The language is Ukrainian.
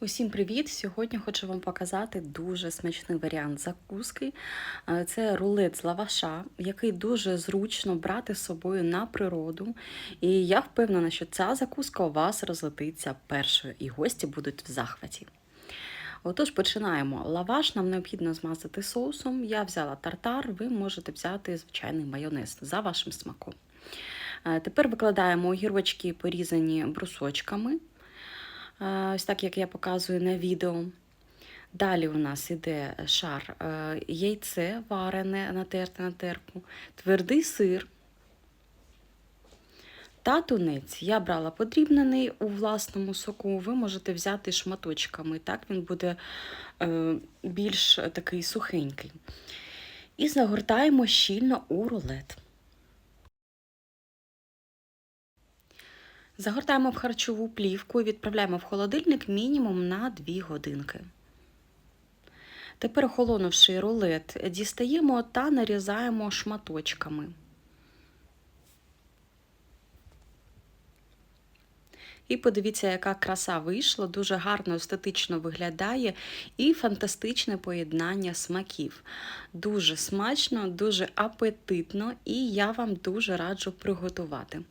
Усім привіт! Сьогодні хочу вам показати дуже смачний варіант закуски. Е, Це рулет з лаваша, який дуже зручно брати з собою на природу. І я впевнена, що ця закуска у вас розлетиться першою, і гості будуть в захваті. Отож, починаємо. Лаваш нам необхідно змазати соусом. Я взяла тартар, ви можете взяти звичайний майонез за вашим смаком. Е, Тепер викладаємо огірочки, порізані брусочками. Ось так, як я показую на відео. Далі у нас іде шар е, яйце варене, натерте на терку, твердий сир та тунець. Я брала подрібнений у власному соку. Ви можете взяти шматочками, так він буде е, більш такий сухенький. І загортаємо щільно у рулет. Загортаємо в харчову плівку і відправляємо в холодильник мінімум на 2 годинки. Тепер, охолонувши рулет, дістаємо та нарізаємо шматочками. І подивіться, яка краса вийшла, дуже гарно естетично виглядає і фантастичне поєднання смаків. Дуже смачно, дуже апетитно, і я вам дуже раджу приготувати.